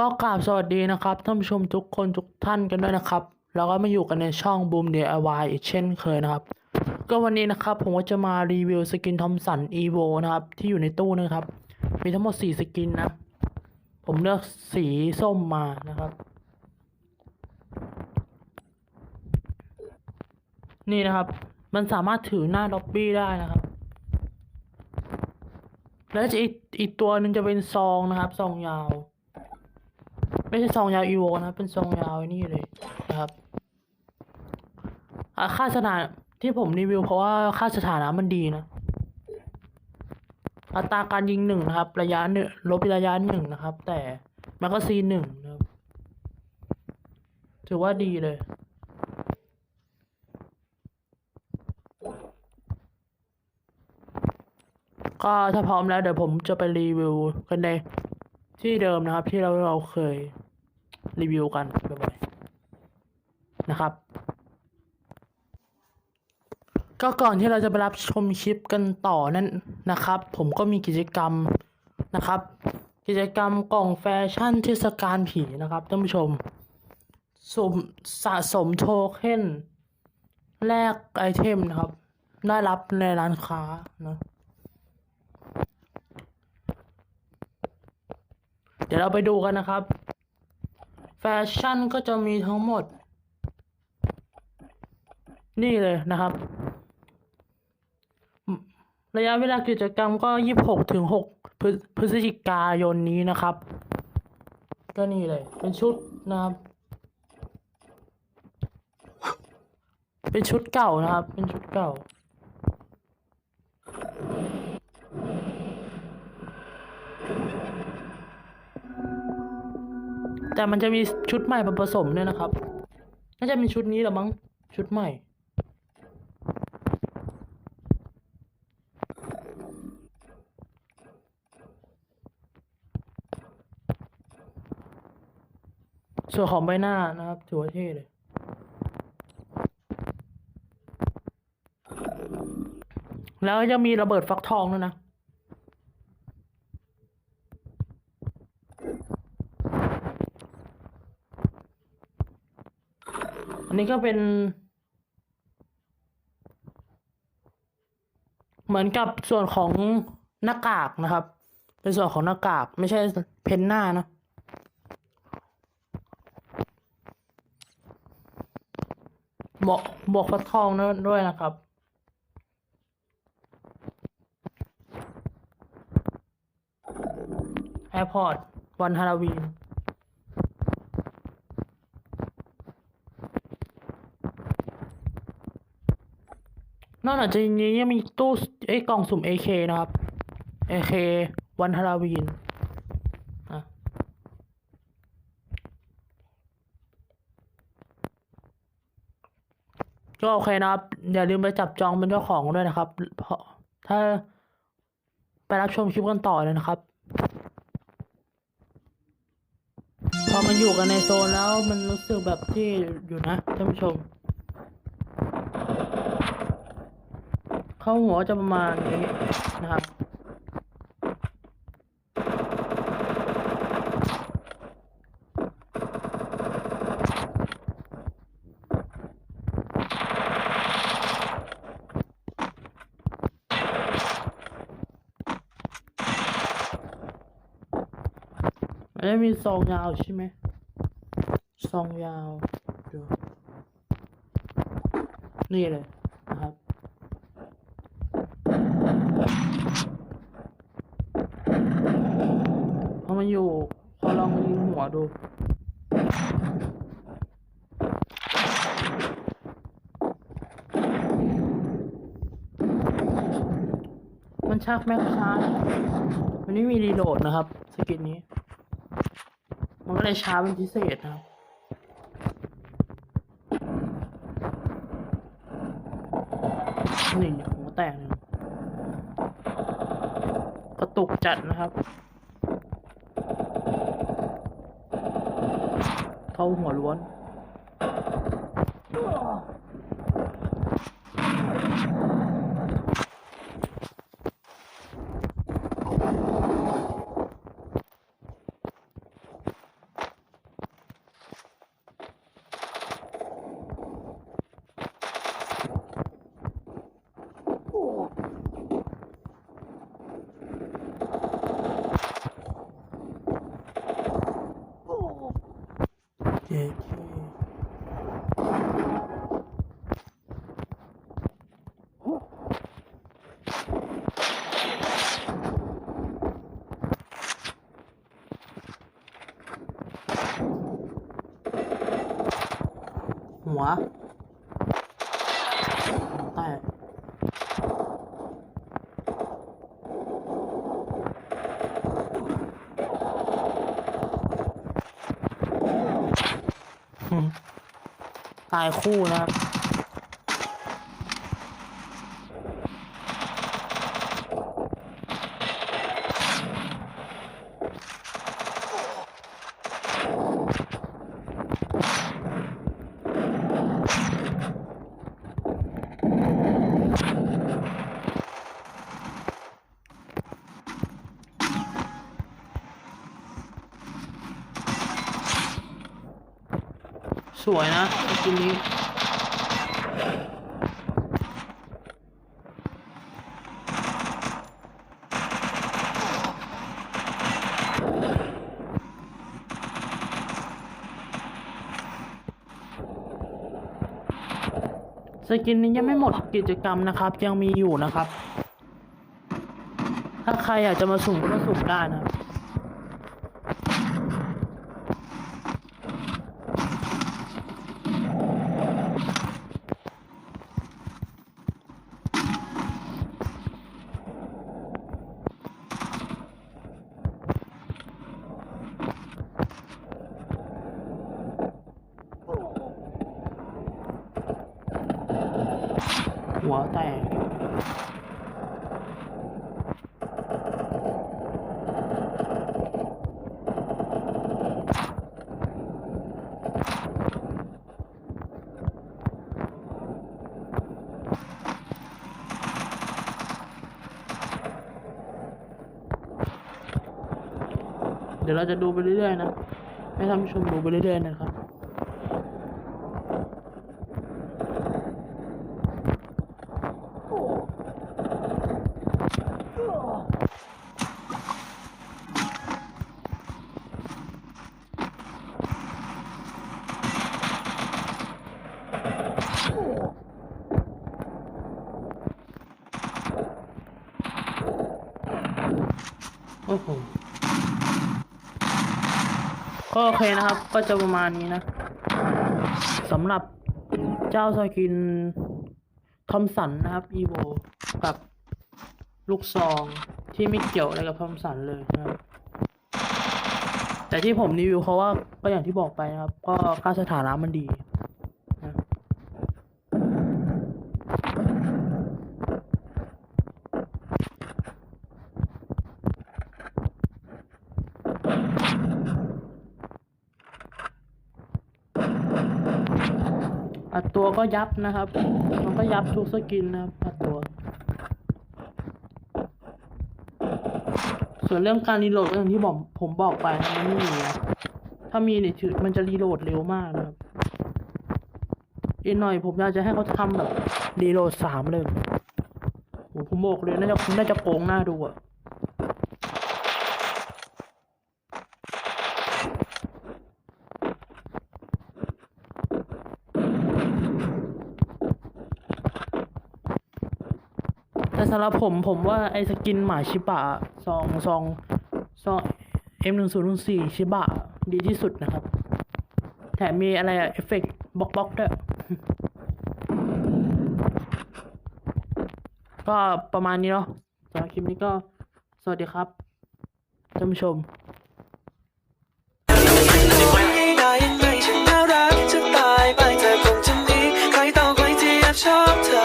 ก็กราบสวัสดีนะครับท่านผู้ชมทุกคนทุกท่านกันด้วยนะครับแล้วก็มาอยู่กันในช่อง Boom DIY อีกเช่นเคยนะครับ ก็วันนี้นะครับผมก็จะมารีวิวสกินทอมสัน EVO นะครับ ที่อยู่ในตู้นะครับ มีทั้งหมด 4 สกินนะ ผมเลือกสีส้มมานะครับ นี่นะครับ มันสามารถถือหน้าล็อบบี้ได้นะครับ แล้วจะอีกอีกตัวหนึ่งจะเป็นซองนะครับ ซองยาว ไม่ใช่ซองยาวอีโวนะเป็นซองยาวนี่เลยนะครับอค่าสถานที่ผมรีวิวเพราะว่าค่าสถานะมันดีนะ อัตราการยิงหนึ่งนะครับ ระยะหนึ่งลบระยะหนึ่งนะครับ แต่แมกกาซีนหนึ่งนะครับ ถือว่าดีเลยก็ถ้าพร้อมแล้วเดี๋ยวผมจะไปรีวิวกันใน ที่เดิมนะครับ ที่เราเราเคยรีวิวกันบ่อยๆนะครับ ก็ก่อนที่เราจะไปรับชมคลิปกันต่อนั่นนะครับ ผมก็มีกิจกรรมนะครับ กิจกรรมกล่องแฟชั่นเทศกาลผีนะครับท่านผู้ชมสมสะสมโทเค็นแลกไอเทมนะครับ ได้รับในร้านค้านะ เดี๋ยวเราไปดูกันนะครับ แฟชั่นก็จะมีทั้งหมด นี่เลยนะครับ ระยะเวลากิจกรรมก็ยี่สิบหกถึงหกพฤศจิกายนนี้นะครับ ก็นี่เลย เป็นชุดนะครับ เป็นชุดเก่านะครับ เป็นชุดเก่า แต่มันจะมีชุดใหม่มาผสมด้วยนะครับ น่าจะเป็นชุดนี้หละมั้ง ชุดใหม่ ส่วนของใบหน้านะครับถือว่าเท่เลยแล้วยังมีระเบิดฟักทองด้วยนะ นนี้ก็เป็น เหมือนกับส่วนของหน้ากากนะครับ เป็นส่วนของหน้ากากไม่ใช่เพนหน้านะหมวกหมวกฟักทองนะด้วยนะครับ แอร์พอร์ตวันฮาโลวีน นอกจากนี้ยังมีตู้ไอ้กล่องสุ่ม AK นะครับ AK วันฮาโลวีนก็โอเคนะครับ อย่าลืมไปจับจองเป็นเจ้าของด้วยนะครับเพราะถ้าไปรับชมคลิปกันต่อเลยนะครับ พอมันอยู่กันในโซนแล้วมันรู้สึกแบบที่อยู่นะท่านผู้ชม เข้าหัวจะประมาณนี้นะครับอันนี้มีซองยาวใช่ไหมซองยาวดูนี่เลยนะครับ พ อยู่พอลองยิงหัวดูมันชักแม็กช้ามันไม่มีรีโหลดนะครับ สกินนี้ มันก็เลยช้าเป็นพิเศษนะครับนี่หัวแตกเลยกระตุกจัดนะครับ เขาหัวล้วน พ หัวแต่ตายคู่นะครับ สวยนะสกินนี้สกินนี้ยังไม่หมดกิจกรรมนะครับ ยังมีอยู่นะครับ ถ้าใครอยากจะมาสุ่มก็สุ่มได้นะครับ หัวแตกเดี๋ยวเราจะดูไปเรื่อยๆนะ ให้ท่านผู้ชมดูไปเรื่อยๆนะครับ โอ้โหก็โอเคนะครับ ก็จะประมาณนี้นะสำหรับเจ้าสกินทอมสันนะครับอีโวกับลูกซองที่ไม่เกี่ยวอะไรกับทอมสันเลยนะครับ แต่ที่ผมรีวิวเพราะว่าก็อย่างที่บอกไปนะครับ ก็ค่าสถานะมันดีนะ อัดตัวก็ยับนะครับ มันก็ยับทุกสกินนะครับอัดตัว ส่วนเรื่องการรีโหลดอย่างที่บอกผมบอกไปนะมันไม่มีถ้ามีเนี่ยถือมันจะรีโหลดเร็วมากนะครับอีกหน่อยผมอยากจะให้เขาทำแบบรีโหลดสามเลยโหผมบอกเลยน่าจะน่าจะโกงหน้าดูอะ แต่สำหรับผมผมว่าไอ้สกินหมาชิบะซองซองซอง M หนึ่งศูนย์หนึ่งสี่ชิบะดีที่สุดนะครับ แถมมีอะไรอะเอฟเฟกต์บล็อกบล็อกด้วยก็ประมาณนี้เนาะสำหรับคลิปนี้ก็สวัสดีครับท่านผู้ชมจะตายไปเธอคงจะมีใครต่อใครที่แอบชอบเธอ